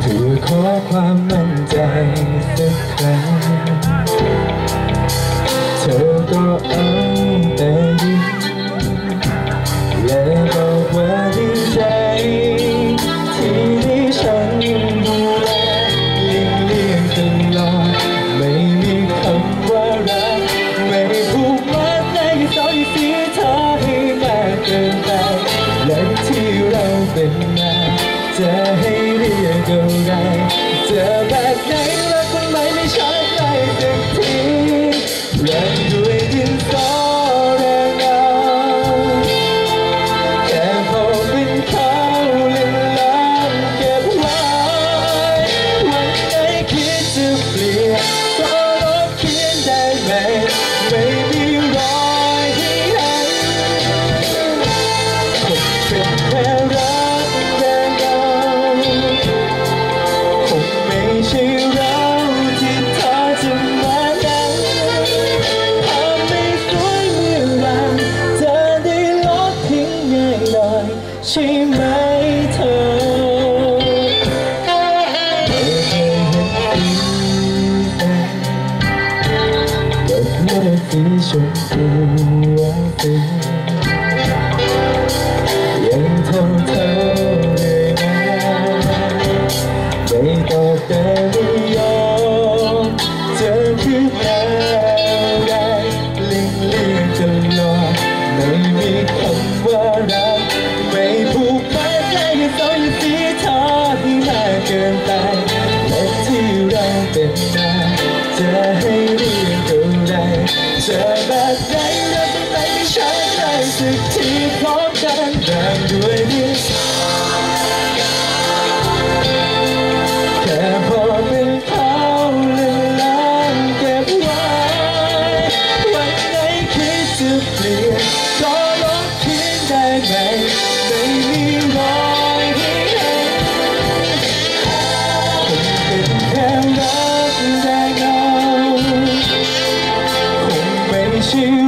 เพื่อขอความมั่นใจสักครั้งเธอก็เอา เท่าไเจอแบบไหนแล้วทำไมไม่ช่ใครสักทีเริ่มด้วยดินสอ trong cơn áo tình Yang thơm thơm người nghe Bày tỏ said that wishing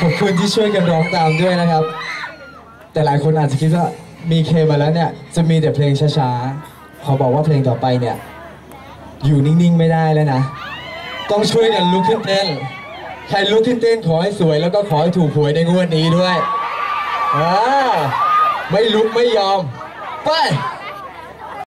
ขอบคุณที่ช่วยกันร้องตามด้วยนะครับ แต่หลายคนอาจจะคิดว่ามีเคมาแล้วเนี่ย จะมีแต่เพลงช้าๆ ขอบอกว่าเพลงต่อไปเนี่ย อยู่นิ่งๆไม่ได้แล้วนะ ต้องช่วยกันลุกขึ้นเต้น ใครลุกขึ้นเต้นขอให้สวยแล้วก็ขอให้ถูกหวยในงวดนี้ด้วยอ่าไม่ลุกไม่ยอม ไป